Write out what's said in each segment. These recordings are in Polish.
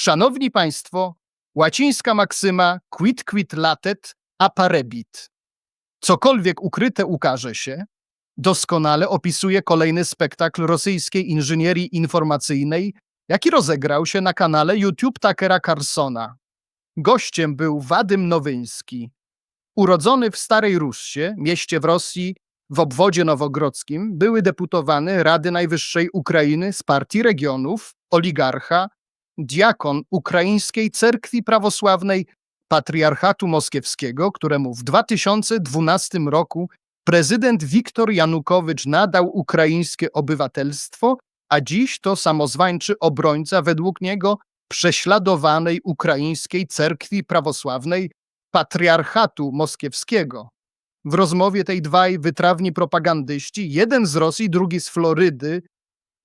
Szanowni Państwo, łacińska maksyma quid quid latet apparebit. Cokolwiek ukryte ukaże się, doskonale opisuje kolejny spektakl rosyjskiej inżynierii informacyjnej, jaki rozegrał się na kanale YouTube Takera Carsona. Gościem był Wadym Nowyński. Urodzony w Starej Russie, mieście w Rosji w obwodzie nowogrodzkim, były deputowany Rady Najwyższej Ukrainy z Partii Regionów, oligarcha, diakon Ukraińskiej Cerkwi Prawosławnej Patriarchatu Moskiewskiego, któremu w 2012 roku prezydent Wiktor Janukowycz nadał ukraińskie obywatelstwo, a dziś to samozwańczy obrońca według niego prześladowanej ukraińskiej cerkwi prawosławnej Patriarchatu Moskiewskiego. W rozmowie tej dwaj wytrawni propagandyści, jeden z Rosji, drugi z Florydy,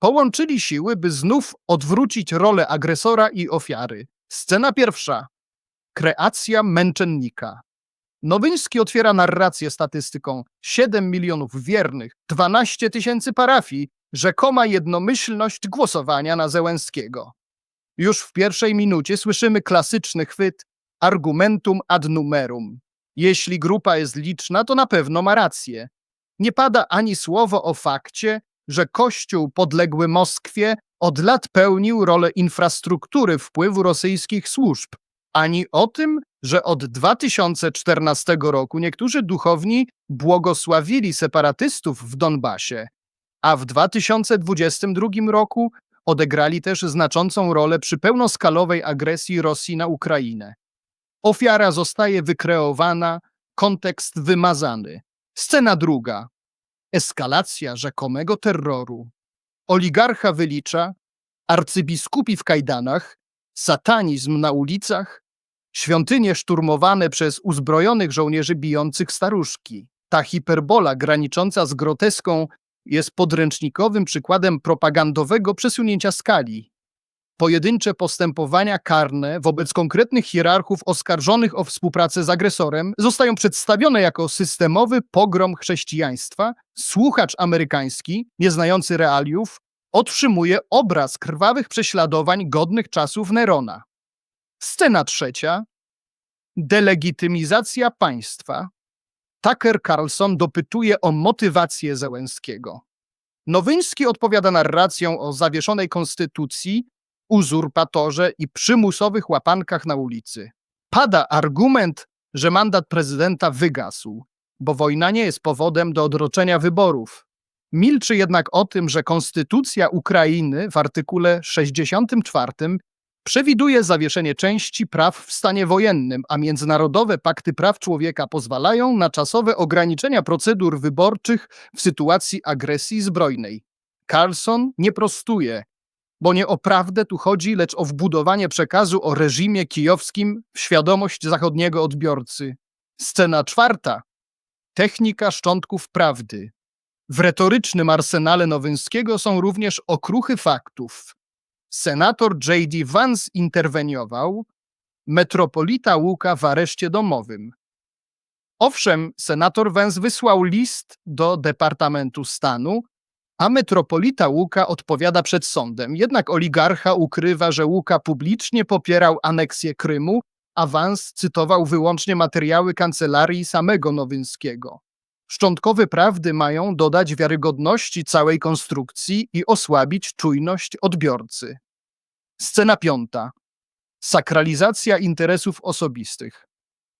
połączyli siły, by znów odwrócić rolę agresora i ofiary. Scena pierwsza. Kreacja męczennika. Nowyński otwiera narrację statystyką 7 milionów wiernych, 12 tysięcy parafii, rzekoma jednomyślność głosowania na Zełenskiego. Już w pierwszej minucie słyszymy klasyczny chwyt argumentum ad numerum. Jeśli grupa jest liczna, to na pewno ma rację. Nie pada ani słowo o fakcie, że Kościół podległy Moskwie od lat pełnił rolę infrastruktury wpływu rosyjskich służb, ani o tym, że od 2014 roku niektórzy duchowni błogosławili separatystów w Donbasie, a w 2022 roku odegrali też znaczącą rolę przy pełnoskalowej agresji Rosji na Ukrainę. Ofiara zostaje wykreowana, kontekst wymazany. Scena druga. Eskalacja rzekomego terroru. Oligarcha wylicza, arcybiskupi w kajdanach, satanizm na ulicach, świątynie szturmowane przez uzbrojonych żołnierzy bijących staruszki. Ta hiperbola granicząca z groteską jest podręcznikowym przykładem propagandowego przesunięcia skali. Pojedyncze postępowania karne wobec konkretnych hierarchów oskarżonych o współpracę z agresorem zostają przedstawione jako systemowy pogrom chrześcijaństwa. Słuchacz amerykański, nieznający realiów, otrzymuje obraz krwawych prześladowań godnych czasów Nerona. Scena trzecia. Delegitymizacja państwa. Tucker Carlson dopytuje o motywację Zełenskiego. Nowyński odpowiada narracją o zawieszonej konstytucji, uzurpatorze i przymusowych łapankach na ulicy. Pada argument, że mandat prezydenta wygasł, bo wojna nie jest powodem do odroczenia wyborów. Milczy jednak o tym, że konstytucja Ukrainy w artykule 64 przewiduje zawieszenie części praw w stanie wojennym, a międzynarodowe pakty praw człowieka pozwalają na czasowe ograniczenia procedur wyborczych w sytuacji agresji zbrojnej. Carlson nie prostuje, bo nie o prawdę tu chodzi, lecz o wbudowanie przekazu o reżimie kijowskim w świadomość zachodniego odbiorcy. Scena czwarta. Technika szczątków prawdy. W retorycznym arsenale Nowyńskiego są również okruchy faktów. Senator J.D. Vance interweniował, metropolita Łuka w areszcie domowym. Owszem, senator Vance wysłał list do Departamentu Stanu, a metropolita Łuka odpowiada przed sądem. Jednak oligarcha ukrywa, że Łuka publicznie popierał aneksję Krymu, a Vance cytował wyłącznie materiały kancelarii samego Nowyńskiego. Szczątkowe prawdy mają dodać wiarygodności całej konstrukcji i osłabić czujność odbiorcy. Scena piąta. Sakralizacja interesów osobistych.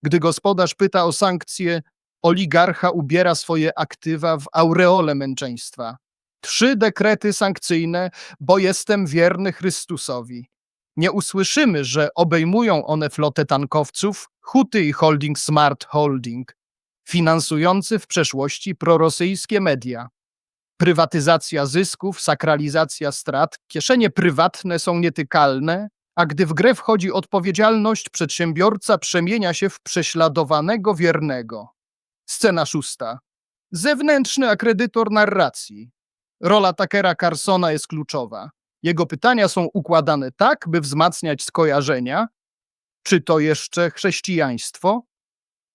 Gdy gospodarz pyta o sankcje, oligarcha ubiera swoje aktywa w aureole męczeństwa. Trzy dekrety sankcyjne, bo jestem wierny Chrystusowi. Nie usłyszymy, że obejmują one flotę tankowców, Huty i holding Smart Holding, finansujący w przeszłości prorosyjskie media. Prywatyzacja zysków, sakralizacja strat, kieszenie prywatne są nietykalne, a gdy w grę wchodzi odpowiedzialność, przedsiębiorca przemienia się w prześladowanego wiernego. Scena szósta. Zewnętrzny akredytor narracji. Rola Takera Carsona jest kluczowa. Jego pytania są układane tak, by wzmacniać skojarzenia. Czy to jeszcze chrześcijaństwo?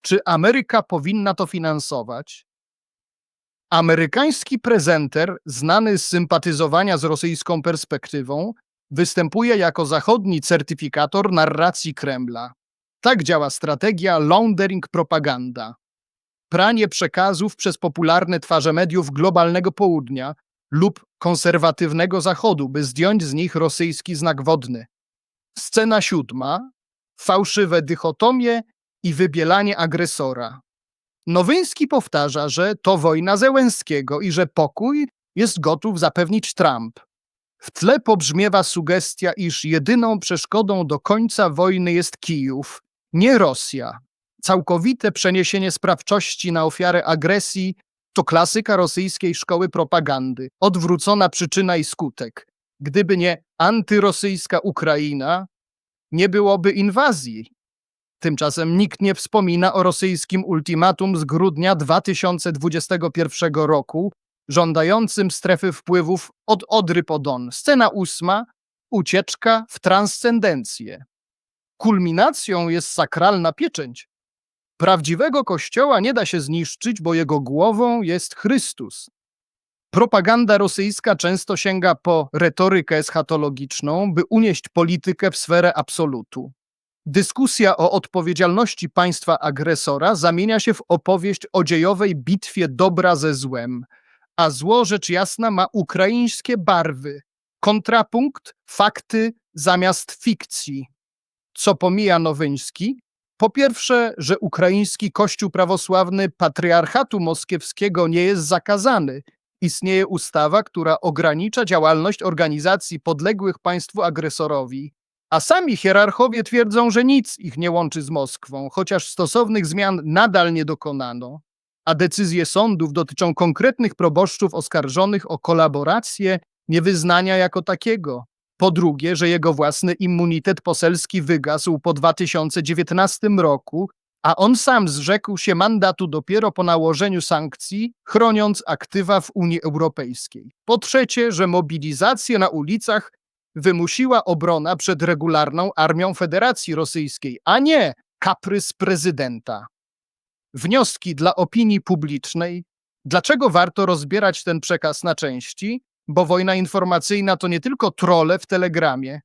Czy Ameryka powinna to finansować? Amerykański prezenter, znany z sympatyzowania z rosyjską perspektywą, występuje jako zachodni certyfikator narracji Kremla. Tak działa strategia laundering propaganda. Pranie przekazów przez popularne twarze mediów globalnego południa lub konserwatywnego zachodu, by zdjąć z nich rosyjski znak wodny. Scena siódma. Fałszywe dychotomie i wybielanie agresora. Nowyński powtarza, że to wojna Zełenskiego i że pokój jest gotów zapewnić Trump. W tle pobrzmiewa sugestia, iż jedyną przeszkodą do końca wojny jest Kijów, nie Rosja. Całkowite przeniesienie sprawczości na ofiarę agresji to klasyka rosyjskiej szkoły propagandy, odwrócona przyczyna i skutek. Gdyby nie antyrosyjska Ukraina, nie byłoby inwazji. Tymczasem nikt nie wspomina o rosyjskim ultimatum z grudnia 2021 roku, żądającym strefy wpływów od Odry po Don. Scena ósma ucieczka w transcendencję. Kulminacją jest sakralna pieczęć. Prawdziwego kościoła nie da się zniszczyć, bo jego głową jest Chrystus. Propaganda rosyjska często sięga po retorykę eschatologiczną, by unieść politykę w sferę absolutu. Dyskusja o odpowiedzialności państwa agresora zamienia się w opowieść o dziejowej bitwie dobra ze złem, a zło rzecz jasna ma ukraińskie barwy. Kontrapunkt, fakty zamiast fikcji. Co pomija Nowyński? Po pierwsze, że ukraiński kościół prawosławny patriarchatu moskiewskiego nie jest zakazany. Istnieje ustawa, która ogranicza działalność organizacji podległych państwu agresorowi, a sami hierarchowie twierdzą, że nic ich nie łączy z Moskwą, chociaż stosownych zmian nadal nie dokonano, a decyzje sądów dotyczą konkretnych proboszczów oskarżonych o kolaborację niewyznania jako takiego. Po drugie, że jego własny immunitet poselski wygasł po 2019 roku, a on sam zrzekł się mandatu dopiero po nałożeniu sankcji, chroniąc aktywa w Unii Europejskiej. Po trzecie, że mobilizację na ulicach wymusiła obrona przed regularną armią Federacji Rosyjskiej, a nie kaprys prezydenta. Wnioski dla opinii publicznej. Dlaczego warto rozbierać ten przekaz na części? Bo wojna informacyjna to nie tylko trole w telegramie,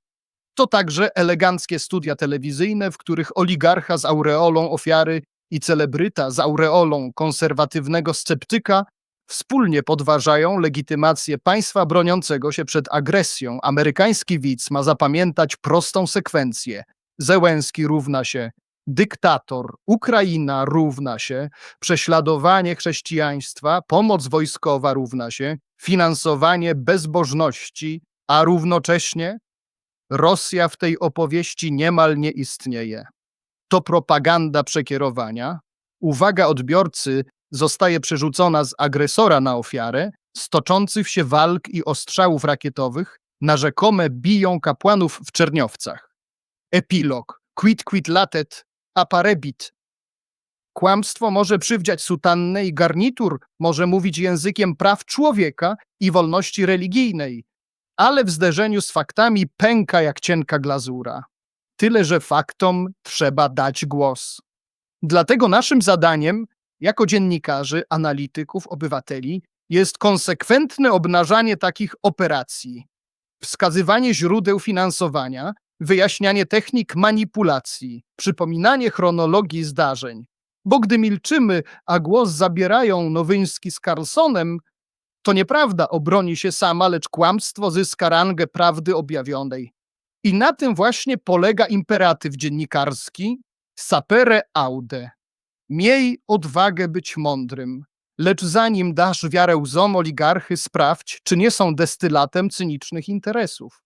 to także eleganckie studia telewizyjne, w których oligarcha z aureolą ofiary i celebryta z aureolą konserwatywnego sceptyka wspólnie podważają legitymację państwa broniącego się przed agresją. Amerykański widz ma zapamiętać prostą sekwencję. Zełenski równa się dyktator, Ukraina równa się prześladowanie chrześcijaństwa, pomoc wojskowa równa się finansowanie bezbożności, a równocześnie Rosja w tej opowieści niemal nie istnieje. To propaganda przekierowania. Uwaga odbiorcy zostaje przerzucona z agresora na ofiarę, z toczących się walk i ostrzałów rakietowych na rzekome biją kapłanów w Czerniowcach. Epilog. Quid quid latet, aparebit. Kłamstwo może przywdziać sutannę i garnitur, może mówić językiem praw człowieka i wolności religijnej, ale w zderzeniu z faktami pęka jak cienka glazura. Tyle, że faktom trzeba dać głos. Dlatego naszym zadaniem, jako dziennikarzy, analityków, obywateli, jest konsekwentne obnażanie takich operacji, wskazywanie źródeł finansowania, wyjaśnianie technik manipulacji, przypominanie chronologii zdarzeń. Bo gdy milczymy, a głos zabierają Nowyński z Carlsonem, to nieprawda obroni się sama, lecz kłamstwo zyska rangę prawdy objawionej. I na tym właśnie polega imperatyw dziennikarski sapere aude. Miej odwagę być mądrym, lecz zanim dasz wiarę łzom oligarchy, sprawdź, czy nie są destylatem cynicznych interesów.